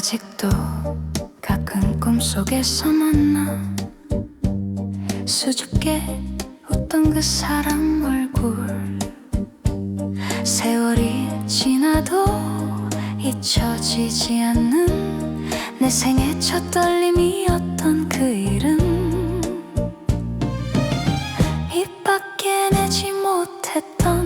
아직도 가끔 꿈속에서 만나 수줍게 웃던 그 사람 얼굴. 세월이 지나도 잊혀지지 않는 내 생애 첫 떨림이었던 그 이름. 입 밖에 내지 못했던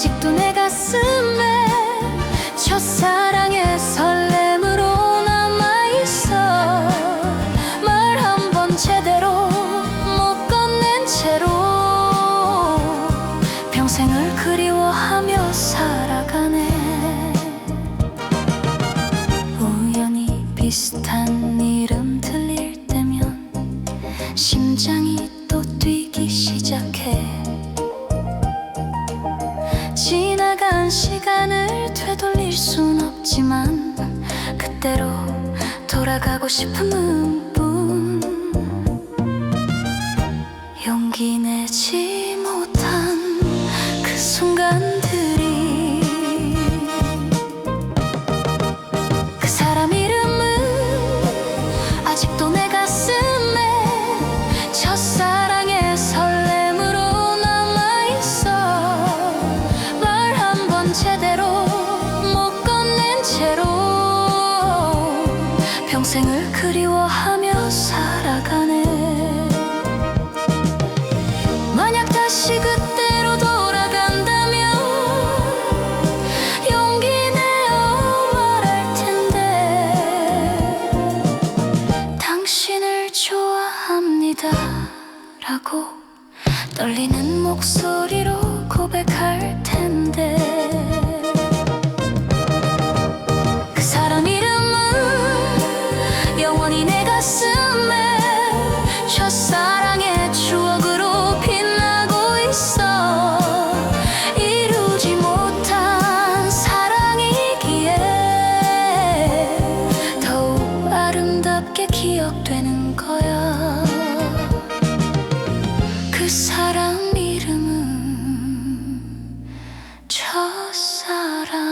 아직도 내 가슴에 첫사랑의 설렘으로 남아있어. 말 한 번 제대로 못 건넨 채로 평생을 그리워하며 살아가네. 우연히 비슷한 이름 들릴 때면 심장이 또 뛰기 시작해 지나간 시간을 되돌릴 순 없지만 그때로 돌아가고 싶은 분 평생을 그리워하며 살아가네. 만약 다시 그때로 돌아간다면 용기 내어 말할 텐데 당신을 좋아합니다 라고 떨리는 목소리로 고백할 텐데 영원히 내 가슴에 첫사랑의 추억으로 빛나고 있어. 이루지 못한 사랑이기에 더욱 아름답게 기억되는 거야. 그 사랑 이름은 첫사랑.